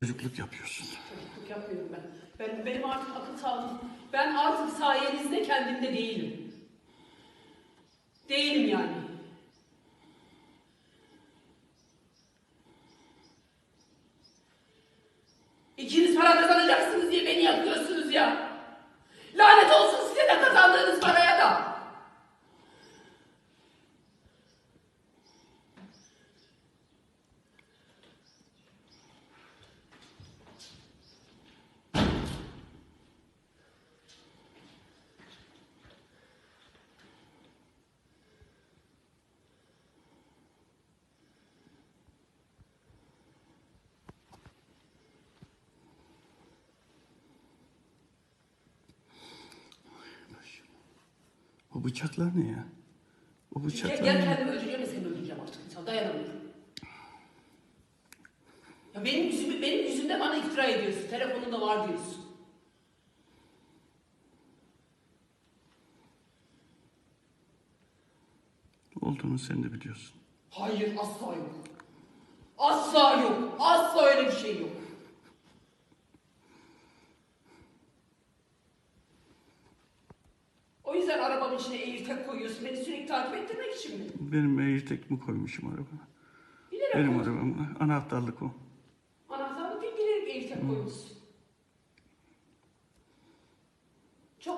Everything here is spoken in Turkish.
Çocukluk yapıyorsun. Çocukluk yapmıyorum ben. ben. Benim artık akıl sağlığım. Ben artık sayenizde kendimde değilim. Değilim yani. İkiniz para kazanacaksınız diye beni yakıyorsunuz O bıçaklar ne ya? O Gel, bıçaklar gel ne? kendimi öldüreceğim ve seni öldüreceğim artık. İnsan dayanamıyorum. Ya benim yüzümü, benim yüzümde bana iftira ediyorsun. Telefonunda var diyorsun. Olduğunu sen de biliyorsun. Hayır asla yok. Asla yok. Asla öyle bir şey yok. O yüzden arabamın içine AirTag koyuyorsun. Beni sürekli takip ettirmek için mi? Benim AirTag mi koymuşum arabama? Bilerek Benim koy. arabam. Anahtarlık o. Anahtarlık değil bilerek AirTag koymuşsun.